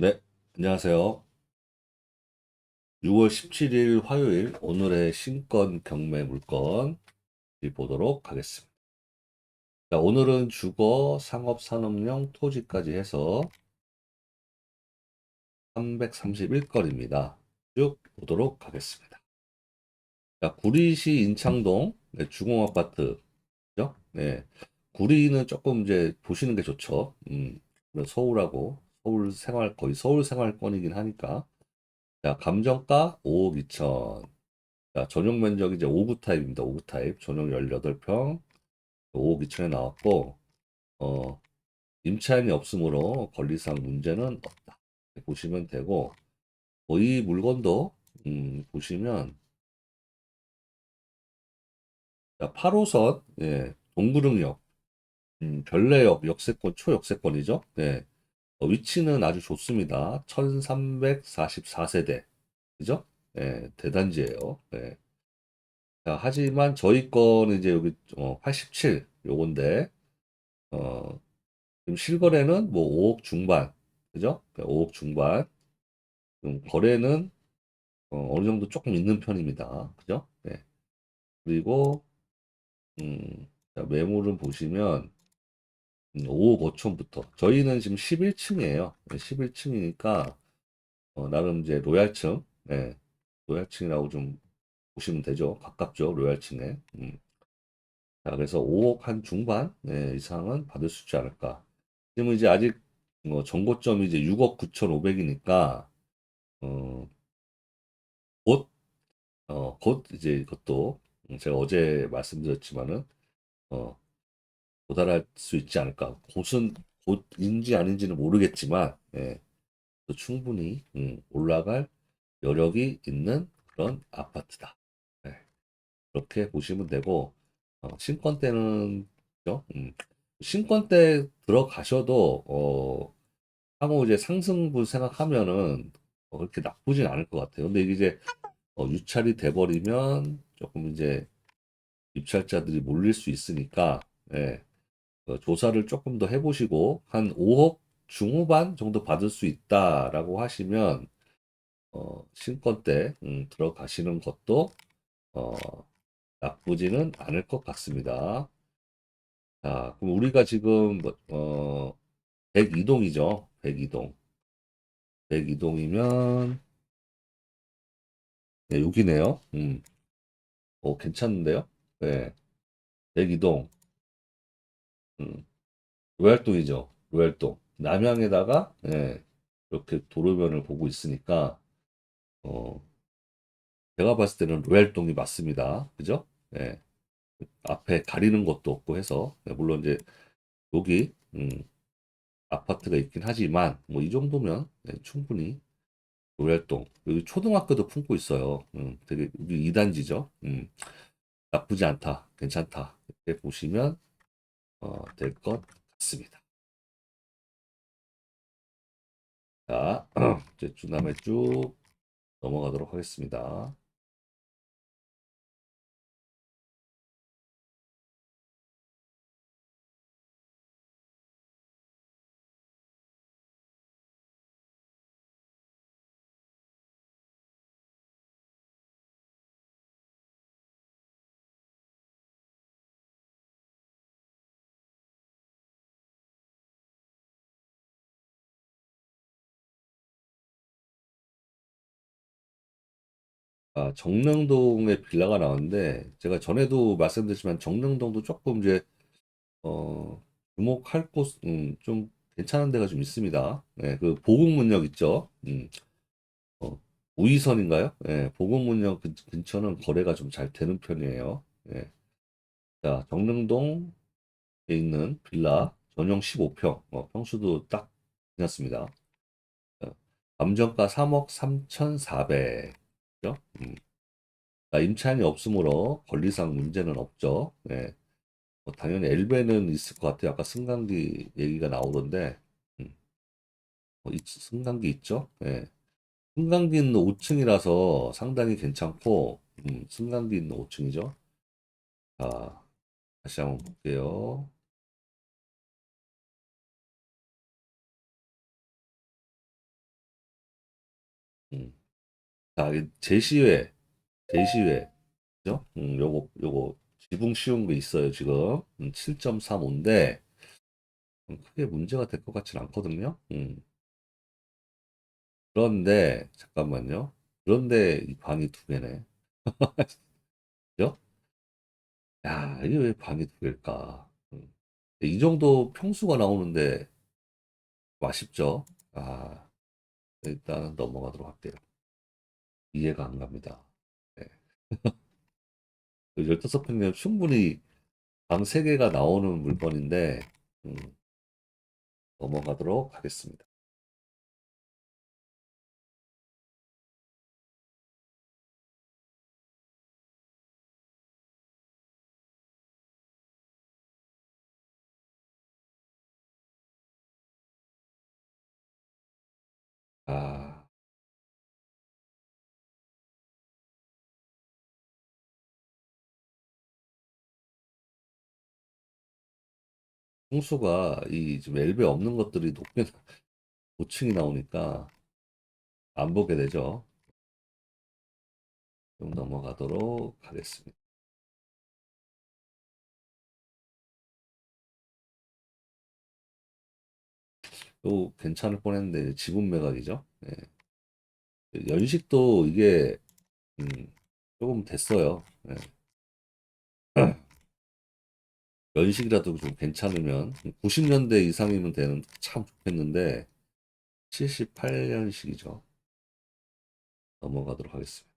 네, 안녕하세요. 6월 17일 화요일 오늘의 신권 경매 물건 보도록 하겠습니다. 자, 오늘은 주거, 상업, 산업용, 토지까지 해서 331건입니다. 쭉 보도록 하겠습니다. 자, 구리시 인창동 네, 주공아파트 죠? 네, 구리는 조금 이제 보시는 게 좋죠. 음, 서울하고 서울 생활 거의 서울 생활권이긴 하니까 자, 감정가 5억 2천. 자, 전용 면적이 이제 5구 타입입니다. 5구 타입. 전용 18평. 5억 2천에 나왔고, 어, 임차인이 없으므로 권리상 문제는 없다. 보시면 되고, 뭐이 물건도, 음, 보시면, 자, 8호선, 예, 동구릉역, 음, 별내역, 역세권, 초역세권이죠. 네. 어, 위치는 아주 좋습니다. 1344세대. 그죠? 예, 대단지예요. 예. 자, 하지만 저희 거는 이제 여기 어, 87 요건데 어, 지금 실거래는 뭐 5억 중반. 그죠? 5억 중반. 음, 거래는 어, 어느 정도 조금 있는 편입니다. 그죠? 예. 그리고 음, 자, 매물은 보시면 5억 5천부터. 저희는 지금 11층이에요. 11층이니까, 어, 나름 이제 로얄층, 네, 로얄층이라고 좀 보시면 되죠. 가깝죠, 로얄층에. 음. 자, 그래서 5억 한 중반 네, 이상은 받을 수 있지 않을까. 지금 이제 아직 어, 정고점이 이제 6억 9천5백이니까 어, 곧, 어, 곧 이제 이것도 제가 어제 말씀드렸지만은, 어, 도달할 수 있지 않을까. 곧은 곧인지 아닌지는 모르겠지만 예, 또 충분히 음, 올라갈 여력이 있는 그런 아파트다. 예, 그렇게 보시면 되고 어, 신권 때는? 음, 신권 때 들어가셔도 어, 향후 이제 상승분 생각하면은 어, 그렇게 나쁘진 않을 것 같아요. 근데 이게 이제 어, 유찰이 돼버리면 조금 이제 입찰자들이 몰릴 수 있으니까 예, 그 조사를 조금 더 해보시고 한 5억 중후반 정도 받을 수 있다라고 하시면 어, 신권 때 음, 들어가시는 것도 어, 나쁘지는 않을 것 같습니다. 자, 그럼 우리가 지금 뭐, 어, 102동이죠. 102동. 102동이면 네, 여기네요. 음. 어, 괜찮은데요? 네. 102동. 음. 로얄동이죠. 로얄동. 남향에다가 예, 이렇게 도로변을 보고 있으니까 어, 제가 봤을 때는 로얄동이 맞습니다. 그죠? 예. 앞에 가리는 것도 없고 해서 예, 물론 이제 여기 음, 아파트가 있긴 하지만 뭐 이 정도면 예, 충분히 로얄동 여기 초등학교도 품고 있어요. 음, 되게 여기 2단지죠. 음, 나쁘지 않다. 괜찮다. 이렇게 보시면 어, 될 것 같습니다. 자, 이제 쭉 다음에 쭉 넘어가도록 하겠습니다. 아, 정릉동에 빌라가 나왔는데 제가 전에도 말씀드렸지만 정릉동도 조금 이제 어, 주목할 곳, 음, 좀 괜찮은 데가 좀 있습니다. 네, 그 보국문역 있죠. 음, 어, 우이선인가요? 네, 보국문역 근, 근처는 거래가 좀 잘 되는 편이에요. 네. 자, 정릉동에 있는 빌라 전용 15평, 어, 평수도 딱 괜찮습니다. 어, 감정가 3억 3,400. 죠? 음. 자, 임차인이 없으므로 권리상 문제는 없죠. 네. 뭐 당연히 엘베는 있을 것 같아요. 아까 승강기 얘기가 나오던데, 음. 어, 있- 승강기 있죠? 예. 승강기 있는 5층이라서 상당히 괜찮고, 음, 승강기 있는 5층이죠. 자, 다시 한번 볼게요. 자, 이 제시외, 제시외, 그죠? 음, 요거, 요거, 지붕 쉬운 거 있어요, 지금. 음, 7.35인데, 크게 문제가 될 것 같진 않거든요. 음. 그런데, 잠깐만요. 그런데 이 방이 두 개네. 그죠? 야, 이게 왜 방이 두 개일까? 음. 이 정도 평수가 나오는데, 아쉽죠? 아, 일단 넘어가도록 할게요. 이해가 안 갑니다. 네. 그 15평이면 충분히 방 3개가 나오는 물건인데, 음, 넘어가도록 하겠습니다. 평수가 이 엘베 없는 것들이 높게 5층이 나오니까 안 보게 되죠. 좀 넘어가도록 하겠습니다. 또 괜찮을 뻔했는데 지분 매각이죠. 네. 연식도 이게 음, 조금 됐어요. 네. 연식이라도 좀 괜찮으면 90년대 이상이면 되는 참 좋겠는데 78년식이죠. 넘어가도록 하겠습니다.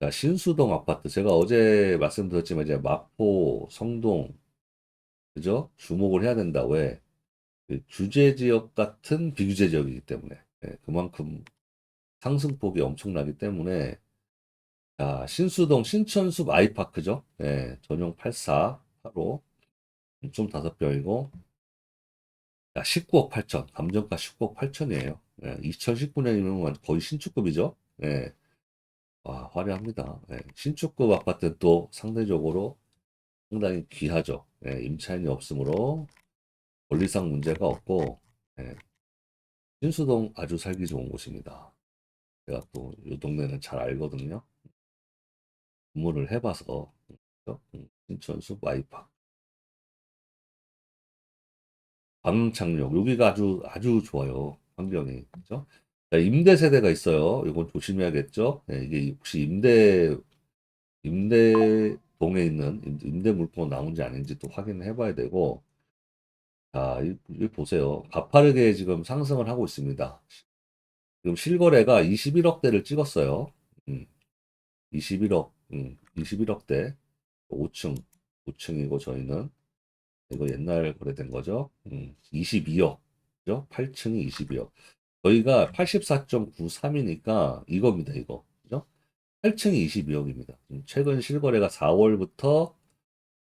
자, 신수동 아파트 제가 어제 말씀드렸지만 이제 마포 성동 그죠? 주목을 해야 된다. 왜? 그 주제 지역 같은 비규제 지역이기 때문에 네, 그만큼 상승폭이 엄청나기 때문에 자, 신수동 신천숲 아이파크죠. 네, 전용 84 바로 1.5배이고 19억 8천 감정가 19억 8천이에요. 예, 2019년이면 뭐 거의 신축급이죠. 예. 와, 화려합니다. 예, 신축급 아파트는 또 상대적으로 상당히 귀하죠. 예, 임차인이 없으므로 권리상 문제가 없고 예, 신수동 아주 살기 좋은 곳입니다. 제가 또 이 동네는 잘 알거든요. 근무를 해봐서 음, 그렇죠? 음, 신천수 마이파 광창역 여기가 아주 아주 좋아요. 환경이 그죠? 자, 임대 세대가 있어요. 이건 조심해야겠죠. 예, 이게 혹시 임대 임대 동에 있는 임- 임대 물건 나온지 아닌지 또 확인을 해봐야 되고 자, 이, 이 보세요. 가파르게 지금 상승을 하고 있습니다. 지금 실거래가 21억대를 찍었어요. 음, 21억, 음, 21억대. 5층, 5층이고 저희는 이거 옛날 거래된 거죠. 음, 22억, 그죠? 8층이 22억. 저희가 84.93이니까 이겁니다, 이거. 그죠? 8층이 22억입니다. 최근 실거래가 4월부터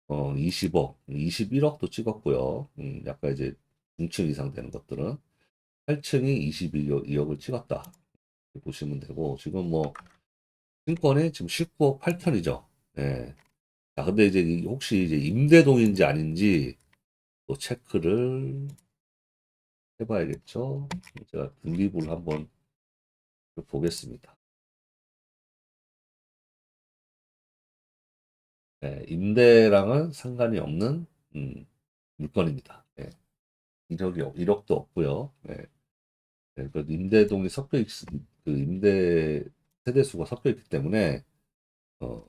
어, 20억, 21억도 찍었고요. 음, 약간 이제 중층 이상 되는 것들은 8층이 22억을 찍었다. 보시면 되고, 지금 뭐, 신권이 지금 19억 8천이죠. 예. 자, 근데 이제 이- 혹시 이제 임대동인지 아닌지 또 체크를 해봐야겠죠. 제가 등기부를 한번 보겠습니다. 예, 임대랑은 상관이 없는 음, 물건입니다. 예. 1억이, 1억도 없고요. 예. 예, 그 임대동이 섞여 있, 그 임대 세대수가 섞여 있기 때문에 어,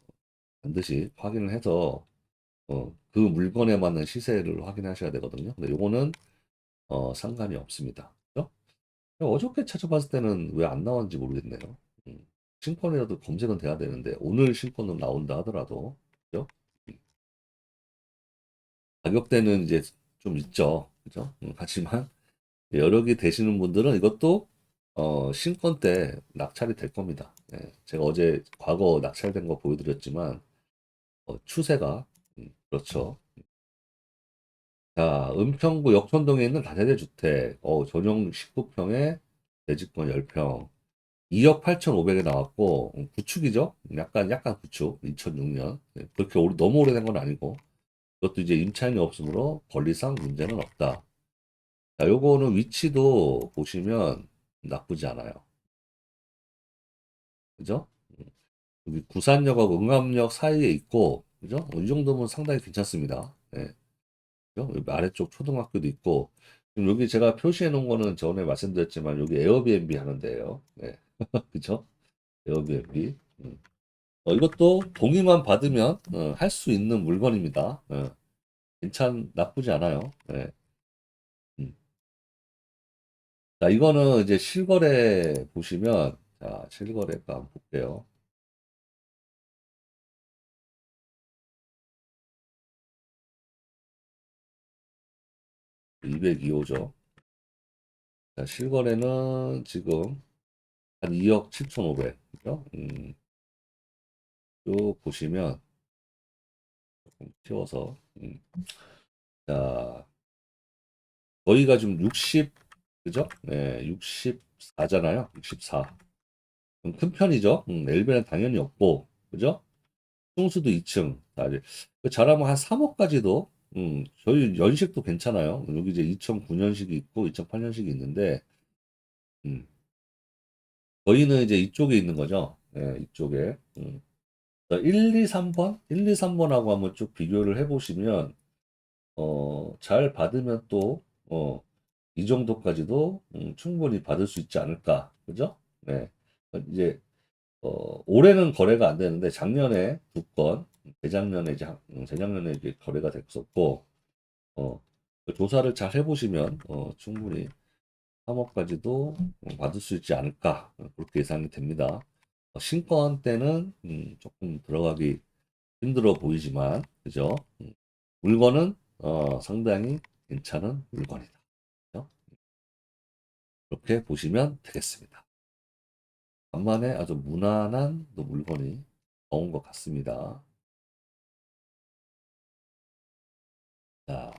반드시 확인을 해서 어, 그 물건에 맞는 시세를 확인하셔야 되거든요. 근데 요거는 어, 상관이 없습니다. 그죠? 어저께 찾아봤을 때는 왜 안 나왔는지 모르겠네요. 음, 신권이라도 검색은 돼야 되는데 오늘 신권은 나온다 하더라도 그죠? 가격대는 이제 좀 있죠. 그죠? 음, 하지만 여러 개 되시는 분들은 이것도 어, 신권 때 낙찰이 될 겁니다. 예, 제가 어제 과거 낙찰된 거 보여드렸지만 어, 추세가 음, 그렇죠. 자, 은평구 역촌동에 있는 다세대 주택, 어, 전용 19평에 대지권 10평, 2억 8,500에 나왔고 음, 구축이죠. 약간 약간 구축, 2006년. 네, 그렇게 오래- 너무 오래된 건 아니고 그것도 이제 임차인이 없으므로 권리상 문제는 없다. 자, 요거는 위치도 보시면 나쁘지 않아요. 그죠? 음, 여기 구산역하고 응암역 사이에 있고, 그죠? 어, 이 정도면 상당히 괜찮습니다. 예. 그죠? 여기 아래쪽 초등학교도 있고, 지금 여기 제가 표시해 놓은 거는 전에 말씀드렸지만, 여기 에어비앤비 하는 데예요. 네. 그죠? 에어비앤비. 음. 어, 이것도 동의만 받으면 어, 할수 있는 물건입니다. 어, 괜찮, 나쁘지 않아요. 예. 음. 자, 이거는 이제 실거래 보시면, 자, 실거래가 한번 볼게요. 202호죠. 자, 실거래는 지금 한 2억 7,500. 그죠? 음, 쭉 보시면, 조금 키워서, 음. 자, 저희가 지금 60, 그죠? 네, 64잖아요. 64. 좀큰 편이죠. 음, 엘베는 당연히 없고, 그죠? 충수도 2층. 자, 이제 그 잘하면 한 3억까지도, 음, 저희 연식도 괜찮아요. 여기 이제 2009년식이 있고, 2008년식이 있는데, 음, 저희는 이제 이쪽에 있는 거죠. 네, 이쪽에. 음. 자, 1, 2, 3번? 1, 2, 3번하고 한번 쭉 비교를 해보시면, 어, 잘 받으면 또, 어, 이 정도까지도 음, 충분히 받을 수 있지 않을까. 그죠? 네. 이제, 어, 올해는 거래가 안 되는데 작년에 두 건, 재작년에 음, 재작년에 이제 거래가 됐었고, 어, 그 조사를 잘 해보시면, 어, 충분히 3억까지도 받을 수 있지 않을까. 어, 그렇게 예상이 됩니다. 어, 신권 때는, 음, 조금 들어가기 힘들어 보이지만, 그죠? 음, 물건은, 어, 상당히 괜찮은 물건이다. 그렇게 보시면 되겠습니다. 간만에 아주 무난한 또 물건이 나온 것 같습니다. 자,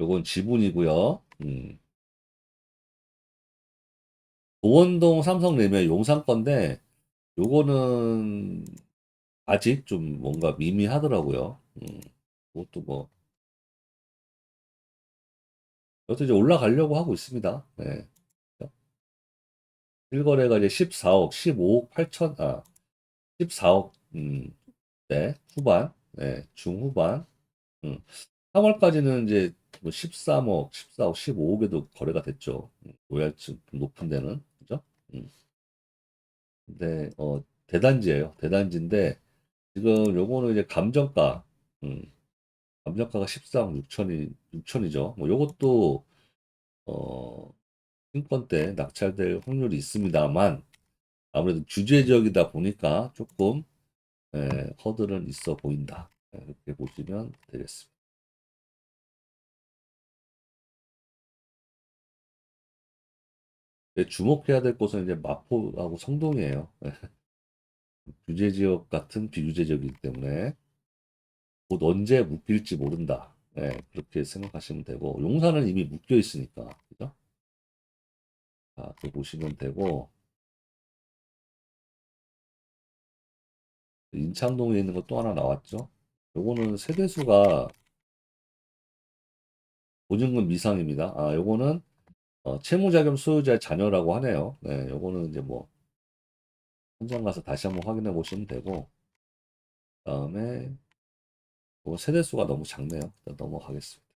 요건 지분이고요. 음, 도원동 삼성라면 용산 건데, 요거는 아직 좀 뭔가 미미하더라고요. 음, 그것도 뭐, 이것도 이제 올라가려고 하고 있습니다. 네. 실거래가 이제 14억, 15억 8천, 아, 14억, 음, 네, 후반, 네, 중후반, 음, 3월까지는 이제 뭐 13억, 14억, 15억에도 거래가 됐죠. 음, 로얄층 높은 데는? 음, 근데, 어, 대단지예요. 대단지인데, 지금 요거는 이제 감정가, 음, 감정가가 14억 6천이, 6천이죠. 뭐 요것도, 어, 신권 때 낙찰될 확률이 있습니다만, 아무래도 규제 지역이다 보니까 조금, 예, 허들은 있어 보인다. 예, 이렇게 보시면 되겠습니다. 예, 주목해야 될 곳은 이제 마포하고 성동이에요. 예, 규제 지역 같은 비규제 지역이기 때문에 곧 언제 묶일지 모른다. 예, 그렇게 생각하시면 되고 용산은 이미 묶여 있으니까 그죠? 자, 그 보시면 되고 인창동에 있는 거또 하나 나왔죠? 요거는 세대수가 보증금 미상입니다. 아, 요거는 어, 채무자금 소유자의 자녀라고 하네요. 네, 요거는 이제 뭐 현장 가서 다시 한번 확인해 보시면 되고 그다음에 뭐 세대수가 너무 작네요. 넘어가겠습니다.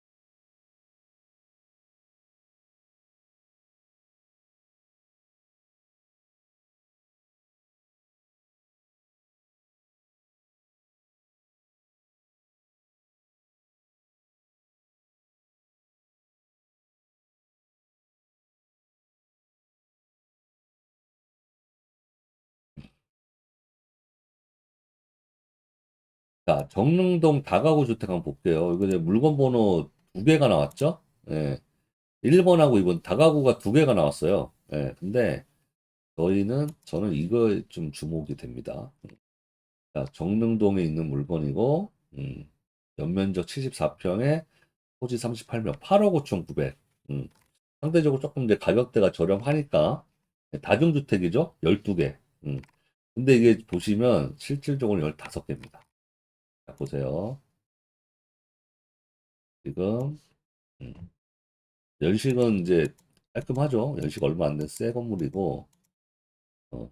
자, 정릉동 다가구 주택 한번 볼게요. 이거 이제 물건 번호 두 개가 나왔죠? 예. 1번하고 2번 다가구가 두 개가 나왔어요. 예. 근데 저희는 저는 이거 좀 주목이 됩니다. 자, 정릉동에 있는 물건이고 음, 연면적 74평에 토지 38명 8억 5천 9백. 음, 상대적으로 조금 이제 가격대가 저렴하니까 네, 다중주택이죠? 12개. 음. 근데 이게 보시면 실질적으로 15개입니다. 자, 보세요. 지금, 음. 연식은 이제 깔끔하죠? 연식 얼마 안 된 새 건물이고, 어.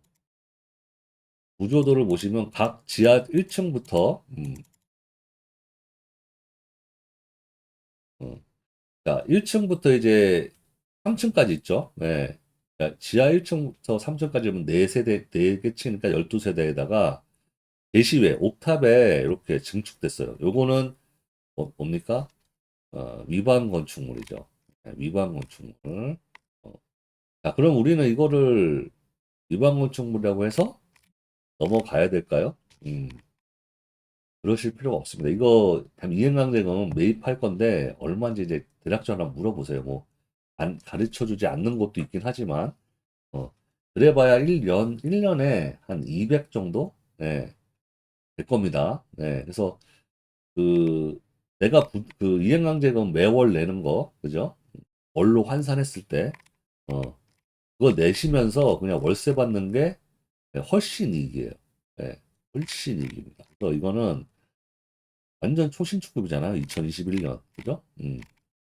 구조도를 보시면 각 지하 1층부터, 음. 어. 자, 1층부터 이제 3층까지 있죠? 네. 그러니까 지하 1층부터 3층까지면 4세대, 4개 층이니까 12세대에다가 게시외, 옥탑에 이렇게 증축됐어요. 요거는 뭐, 뭡니까? 어, 위반 건축물이죠. 네, 위반 건축물. 어. 자, 그럼 우리는 이거를 위반 건축물이라고 해서 넘어가야 될까요? 음, 그러실 필요가 없습니다. 이거 이행강제금 매입할 건데 얼마인지 이제 대략적으로 한번 물어보세요. 뭐 안, 가르쳐 주지 않는 것도 있긴 하지만 어, 그래봐야 1년 1년에 한 200 정도 네, 될 겁니다. 네, 그래서 그 내가 부, 그 이행강제금 매월 내는 거 그죠? 월로 환산했을 때 어, 그거 내시면서 그냥 월세 받는 게 훨씬 이익이에요. 네, 훨씬 이익입니다. 그래서 이거는 완전 초신축급이잖아요. 2021년. 그죠? 음,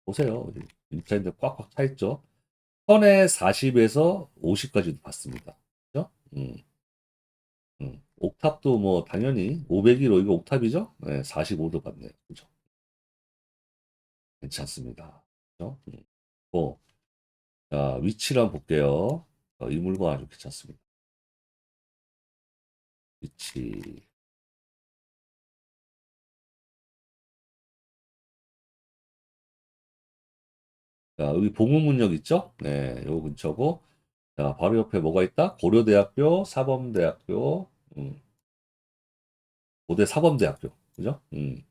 보세요. 인차인데 꽉꽉 차 있죠. 1000에 40에서 50까지도 받습니다. 그죠? 음, 음. 옥탑도 뭐 당연히 501호 이거 옥탑이죠? 네, 45도 받네요. 그죠? 괜찮습니다. 그죠? 음. 뭐, 자, 위치를 한번 볼게요. 어, 이 물건 아주 괜찮습니다. 위치. 자, 여기 봉우문역 있죠? 네, 요 근처고. 자, 바로 옆에 뭐가 있다? 고려대학교, 사범대학교, 음, 고대 사범대학교. 그죠? 음,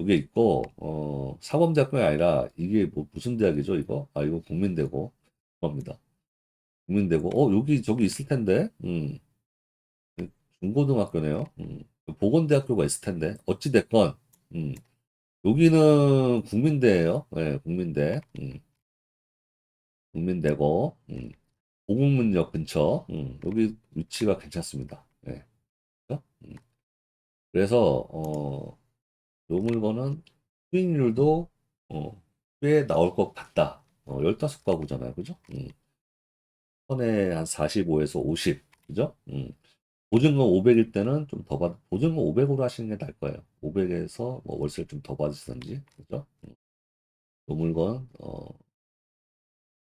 요게 있고, 어, 사범대학교가 아니라 이게 뭐 무슨 대학이죠, 이거? 아, 이거 국민대고. 겁니다. 국민대고. 어, 여기 저기 있을 텐데. 음, 중고등학교네요. 음, 보건대학교가 있을 텐데. 어찌 됐건, 음, 여기는 국민대예요. 네, 국민대. 음, 국민대고 음, 고국문역 근처. 음, 여기 위치가 괜찮습니다. 네, 그죠? 음, 그래서 어, 요 물건은 수익률도 어, 꽤 나올 것 같다. 어, 15가구잖아요. 그죠? 음, 선에 한 45에서 50. 그죠? 음, 보증금 500일 때는 좀 더 받, 보증금 500으로 하시는 게 나을 거예요. 500에서 뭐 월세를 좀 더 받으시든지, 그죠? 음. 이 물건, 어,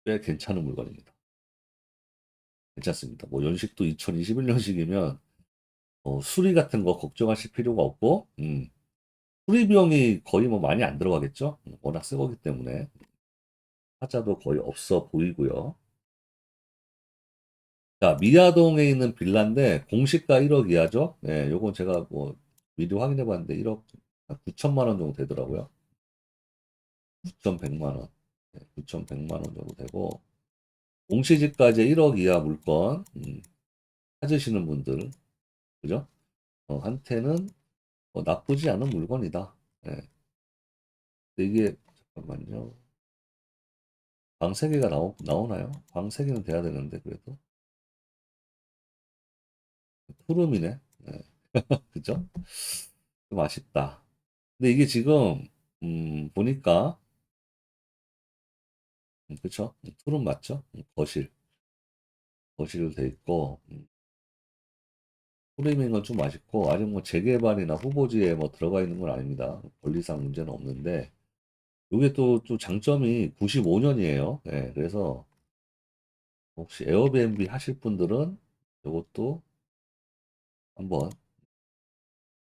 꽤 괜찮은 물건입니다. 괜찮습니다. 뭐 연식도 2021년식이면, 어, 수리 같은 거 걱정하실 필요가 없고, 음, 수리 비용이 거의 뭐 많이 안 들어가겠죠? 음, 워낙 새 거기 때문에. 하자도 거의 없어 보이고요. 자, 미아동에 있는 빌라인데 공시가 1억 이하죠? 네, 요건 제가 뭐 미리 확인해 봤는데 1억 9천만 원 정도 되더라고요. 9,100만 원. 네, 9,100만 원 정도 되고 공시지가제 1억 이하 물건 음, 찾으시는 분들 그죠? 어, 한테는 어, 나쁘지 않은 물건이다. 네. 근데 이게 잠깐만요. 방 3개가 나오, 나오나요? 방 3개는 돼야 되는데 그래도 푸름이네. 네. 그죠? 좀 아쉽다. 근데 이게 지금 음, 보니까 음, 그쵸? 푸름 맞죠? 음, 거실 거실로 돼 있고 음, 푸름인 건좀 아쉽고 아직 뭐 재개발이나 후보지에 뭐 들어가 있는 건 아닙니다. 권리상 문제는 없는데 이게 또, 또 장점이 95년이에요. 네, 그래서 혹시 에어비앤비 하실 분들은 이것도 한번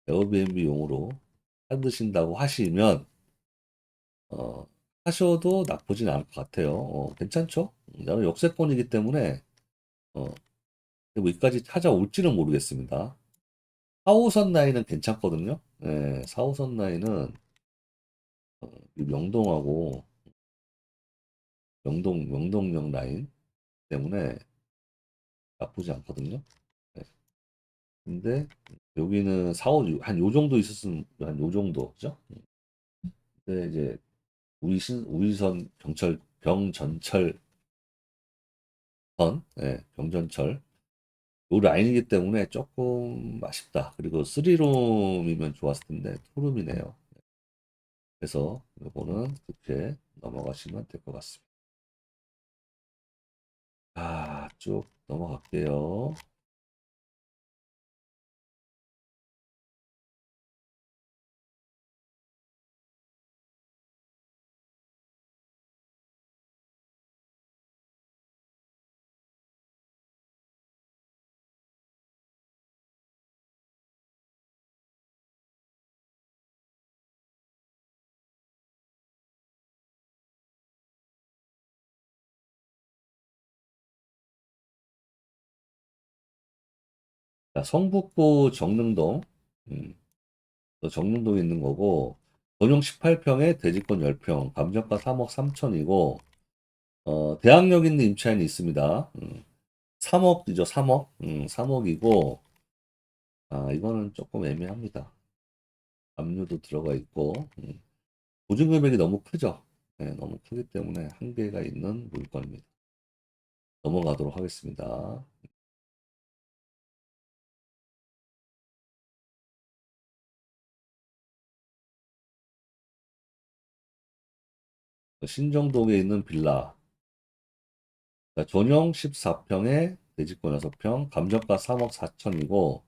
에어비앤비용으로 찾으신다고 하시면 어, 하셔도 나쁘진 않을 것 같아요. 어, 괜찮죠? 나는 역세권이기 때문에 어, 뭐 여기까지 찾아올지는 모르겠습니다. 4호선 라인은 괜찮거든요. 네, 4호선 라인은 어, 이 명동하고 명동 명동역 라인 때문에 나쁘지 않거든요. 네. 근데 여기는 4, 5, 한요 정도 있었으면 한 요 정도 그죠? 근데 이제 우이신 우이선 경철 병전철 선, 예, 경전철. 요 라인이기 때문에 조금 아쉽다. 그리고 3룸이면 좋았을 텐데 2룸이네요. 그래서 요거는 그렇게 넘어가시면 될 것 같습니다. 아, 쭉 넘어갈게요. 자, 성북구 정릉동, 음, 또 정릉동에 있는 거고, 전용 18평에 대지권 10평, 감정가 3억 3천이고, 어, 대학역 있는 임차인이 있습니다. 음, 3억이죠, 3억. 음, 3억이고, 아, 이거는 조금 애매합니다. 압류도 들어가 있고, 음, 보증 금액이 너무 크죠. 네, 너무 크기 때문에 한계가 있는 물건입니다. 넘어가도록 하겠습니다. 신정동에 있는 빌라. 자, 전용 14평에 대지권 6평, 감정가 3억 4천이고,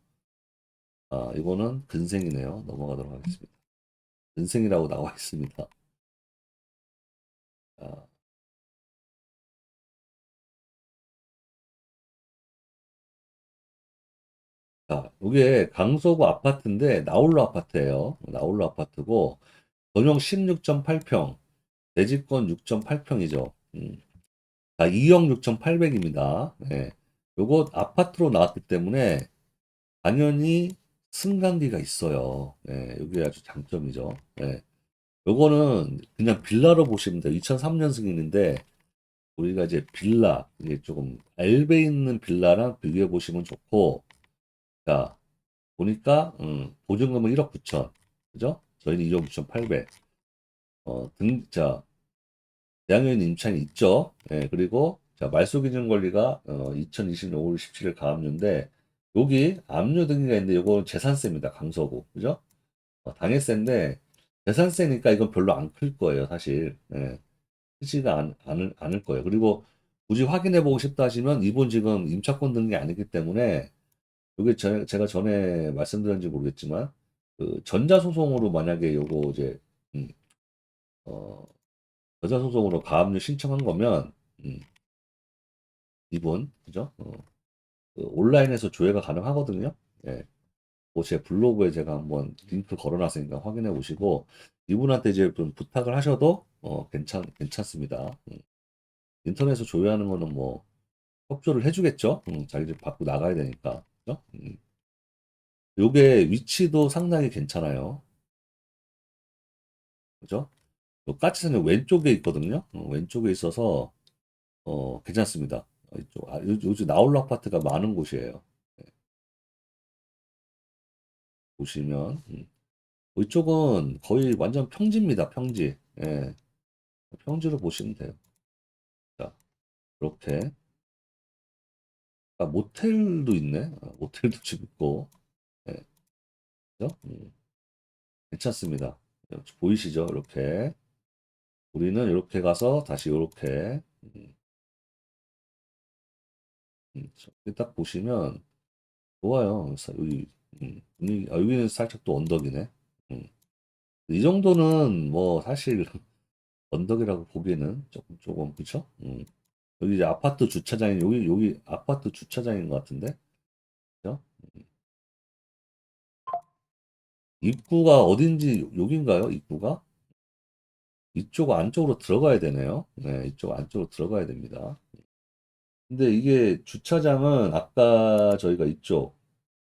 아, 이거는 근생이네요. 넘어가도록 하겠습니다. 근생이라고 나와 있습니다. 아, 자, 이게 강서구 아파트인데, 나홀로 아파트예요. 나홀로 아파트고, 전용 16.8평, 대지권 6.8평이죠. 음. 자, 2억 6,800입니다. 예. 요거 아파트로 나왔기 때문에 당연히 승강기가 있어요. 예, 이게 아주 장점이죠. 예. 요거는 그냥 빌라로 보시면 돼요. 2003년 승인인데 우리가 이제 빌라, 이게 조금 엘베 있는 빌라랑 비교해 보시면 좋고, 자, 보니까, 음, 보증금은 1억 9천, 그죠? 저희는 2억 6,800. 어, 등, 자, 대학연 임차인이 있죠. 예, 그리고 자, 말소 기준 권리가 어, 2020년 5월 17일 가압류인데 여기 압류 등기가 있는데 이거 재산세입니다. 강서구. 그죠? 어, 당해세인데 재산세니까 이건 별로 안 클 거예요, 사실. 예. 크지가 않, 않을, 않을 거예요. 그리고 굳이 확인해 보고 싶다 하시면 이분 지금 임차권 등기 아니기 때문에 이게 저, 제가 전에 말씀드렸는지 모르겠지만 그 전자소송으로 만약에 요거 이제 음, 어, 여자소송으로 가압류 신청한 거면 음, 이분 그죠? 어, 그 온라인에서 조회가 가능하거든요. 예. 뭐제 블로그에 제가 한번 링크 걸어놨으니까 확인해 보시고 이분한테 이제 좀 부탁을 하셔도 어, 괜찮 괜찮습니다. 음. 인터넷에서 조회하는 거는 뭐 협조를 해주겠죠. 음, 자기들 받고 나가야 되니까. 그죠? 음. 요게 위치도 상당히 괜찮아요. 그죠? 요 까치산역 왼쪽에 있거든요. 어, 왼쪽에 있어서 어, 괜찮습니다. 어, 이쪽, 아, 요, 요즘 나홀로 아파트가 많은 곳이에요. 네. 보시면 음. 이쪽은 거의 완전 평지입니다. 평지. 예. 평지로 보시면 돼요. 자, 이렇게 아, 모텔도 있네. 아, 모텔도 지금 있고. 예. 그죠? 음. 괜찮습니다. 보이시죠? 이렇게. 우리는 이렇게 가서 다시 이렇게 음, 음, 저기 딱 보시면 좋아요. 사- 여기 음, 아, 여기는 살짝 또 언덕이네. 음. 이 정도는 뭐 사실 언덕이라고 보기에는 조금 조금 그쵸? 음. 여기 이제 아파트 주차장이 여기 여기 아파트 주차장인 것 같은데, 그죠? 음. 입구가 어딘지 여긴가요? 입구가? 이쪽 안쪽으로 들어가야 되네요. 네, 이쪽 안쪽으로 들어가야 됩니다. 근데 이게 주차장은 아까 저희가 이쪽,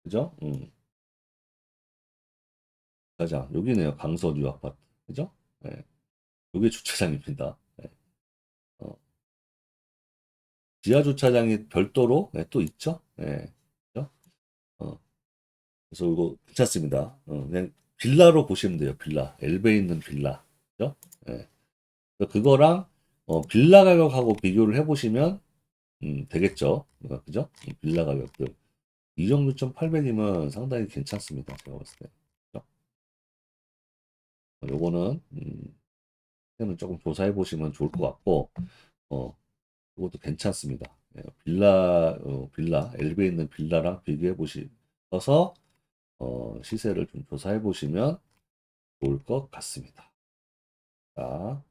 그죠? 음, 주차장, 여기네요. 강서 뉴 아파트. 그죠? 네, 여기 주차장입니다. 네. 어, 지하 주차장이 별도로 네, 또 있죠? 네? 어, 그래서 이거 괜찮습니다. 어, 그냥 빌라로 보시면 돼요. 빌라. 엘베 있는 빌라. 그죠? 네. 그래서 그거랑 어, 빌라 가격하고 비교를 해보시면 음, 되겠죠. 어, 그죠? 이 빌라 가격들. 2정 6,800이면 상당히 괜찮습니다. 제가 봤을 때. 그죠? 어, 요거는, 음, 는 조금 조사해 보시면 좋을 것 같고, 어, 이것도 괜찮습니다. 예, 빌라, 어, 빌라, 엘베에 있는 빌라랑 비교해 보셔서, 어, 시세를 좀 조사해 보시면 좋을 것 같습니다. 자,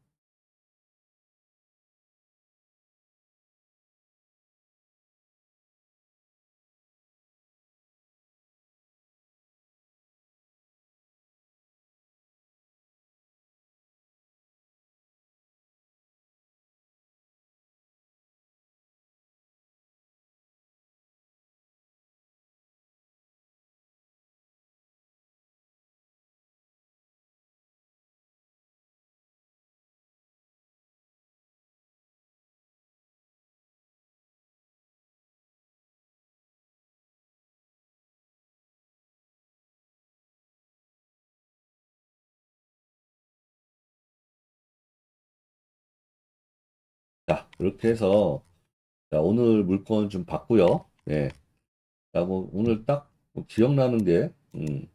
자, 이렇게 해서, 자, 오늘 물건 좀 봤고요. 네. 자, 뭐, 오늘 딱뭐 기억나는 게, 음,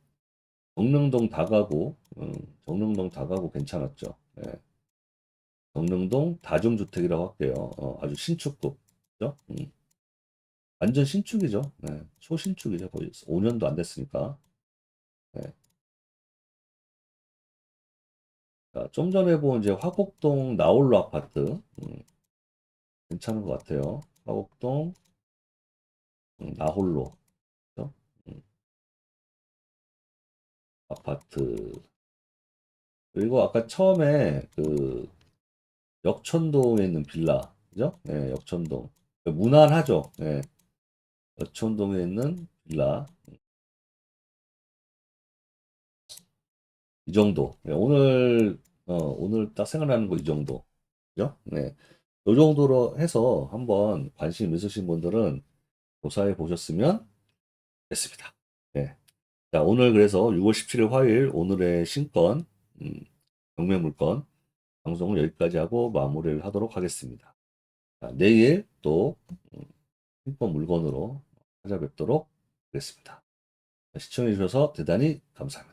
정릉동 다가구, 음, 정릉동 다가구 괜찮았죠. 네. 정릉동 다중주택이라고 할게요. 어, 아주 신축급. 그죠? 음, 완전 신축이죠. 네. 초신축이죠. 거의 5년도 안 됐으니까. 네. 자, 좀 전에 본 이제 화곡동 나홀로 아파트. 음, 괜찮은 것 같아요. 화곡동 음, 나홀로. 그죠? 음, 아파트. 그리고 아까 처음에 그 역천동에 있는 빌라, 그죠? 네, 역천동. 무난하죠. 네, 역천동에 있는 빌라. 이 정도. 네, 오늘, 어, 오늘 딱 생각나는 거 이 정도. 그죠? 네. 이 정도로 해서 한번 관심 있으신 분들은 조사해 보셨으면 됐습니다. 네. 자, 오늘 그래서 6월 17일 화요일 오늘의 신건, 음, 경매 물건 방송을 여기까지 하고 마무리를 하도록 하겠습니다. 자, 내일 또 음, 신건 물건으로 찾아뵙도록 하겠습니다. 시청해 주셔서 대단히 감사합니다.